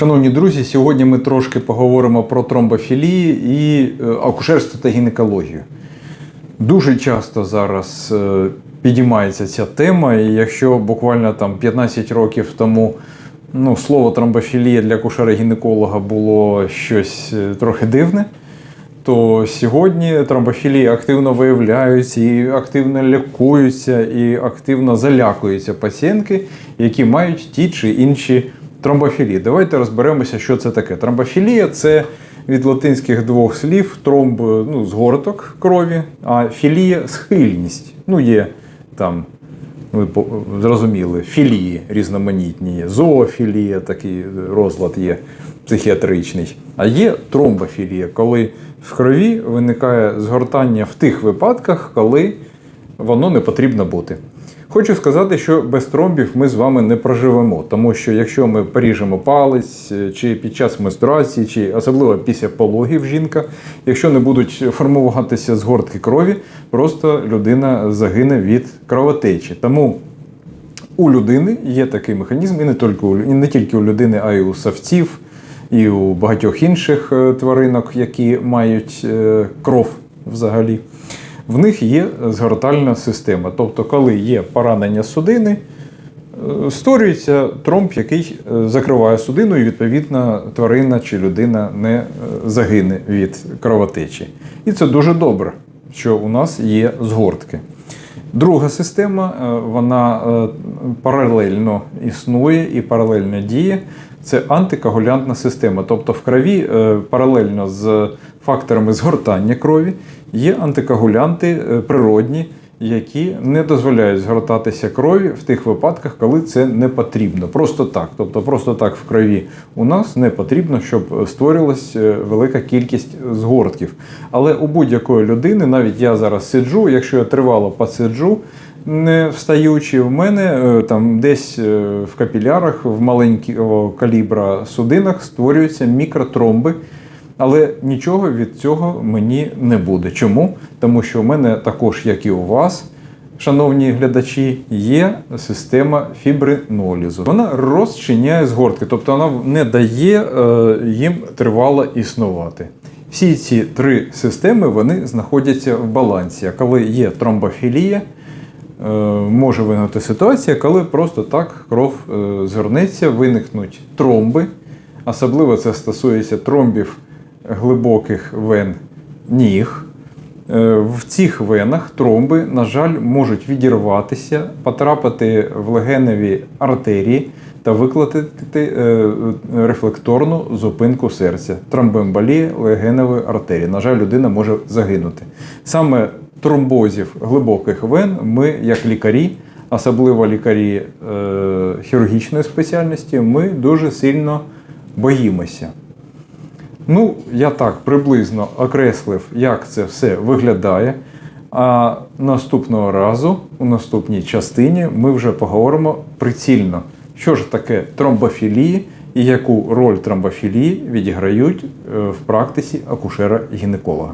Шановні друзі, сьогодні ми трошки поговоримо про тромбофілії і е, акушерство та гінекологію. Дуже часто зараз е, підіймається ця тема, і якщо буквально там 15 років тому ну, слово тромбофілія для акушера-гінеколога було щось е, трохи дивне, то сьогодні тромбофілії активно виявляються і активно лікуються, і активно залякуються пацієнтки, які мають ті чи інші тромбофілії. Давайте розберемося, що це таке. Тромбофілія це від латинських двох слів тромб ну, згорток крові, а філія схильність. Ну, є там ви зрозуміли, філії різноманітні є. Зоофілія, такий розлад є психіатричний. А є тромбофілія, коли в крові виникає згортання в тих випадках, коли воно не потрібно бути. Хочу сказати, що без тромбів ми з вами не проживемо, тому що якщо ми поріжемо палець е, чи під час менструації, чи особливо після пологів жінка, якщо не будуть формуватися згортки крові, просто людина загине від кровотечі. Тому у людини є такий механізм, і не тільки у, і не тільки у людини, а й у савців, і у багатьох інших е, тваринок, які мають е, кров взагалі. В них є згортальна система. Тобто, коли є поранення судини, е, створюється тромб, який е, закриває судину, і відповідно тварина чи людина не е, загине від кровотечі. І це дуже добре, що у нас є згортки. Друга система, вона паралельно існує і паралельно діє. Це антикоагулянтна система. Тобто в крові е, паралельно з факторами згортання крові є антикоагулянти е, природні, які не дозволяють згортатися крові в тих випадках, коли це не потрібно. Просто так. Тобто, просто так в крові у нас не потрібно, щоб створювалась е, велика кількість згортків. Але у будь-якої людини, навіть я зараз сиджу, якщо я тривало посиджу, не встаючи в мене е, там десь е, в капілярах, в маленького калібра судинах створюються мікротромби. Але нічого від цього мені не буде. Чому? Тому що в мене також, як і у вас, шановні глядачі, є система фібринолізу. Вона розчиняє згортки, тобто вона не дає е, їм тривало існувати. Всі ці три системи вони знаходяться в балансі. Коли є тромбофілія, е, може виникнути ситуація, коли просто так кров е, згорнеться, виникнуть тромби. Особливо це стосується тромбів глибоких вен ніг. Е, В цих венах тромби, на жаль, можуть відірватися, потрапити в легеневі артерії та викликати е, рефлекторну зупинку серця, тромбоемболія легеневої артерії. На жаль, людина може загинути. Саме тромбозів глибоких вен ми, як лікарі, особливо лікарі е, хірургічної спеціальності, ми дуже сильно боїмося. Ну, я так приблизно окреслив, як це все виглядає. А наступного разу, у наступній частині, ми вже поговоримо прицільно, що ж таке тромбофілії і яку роль тромбофілії відіграють е, в практиці акушера-гінеколога.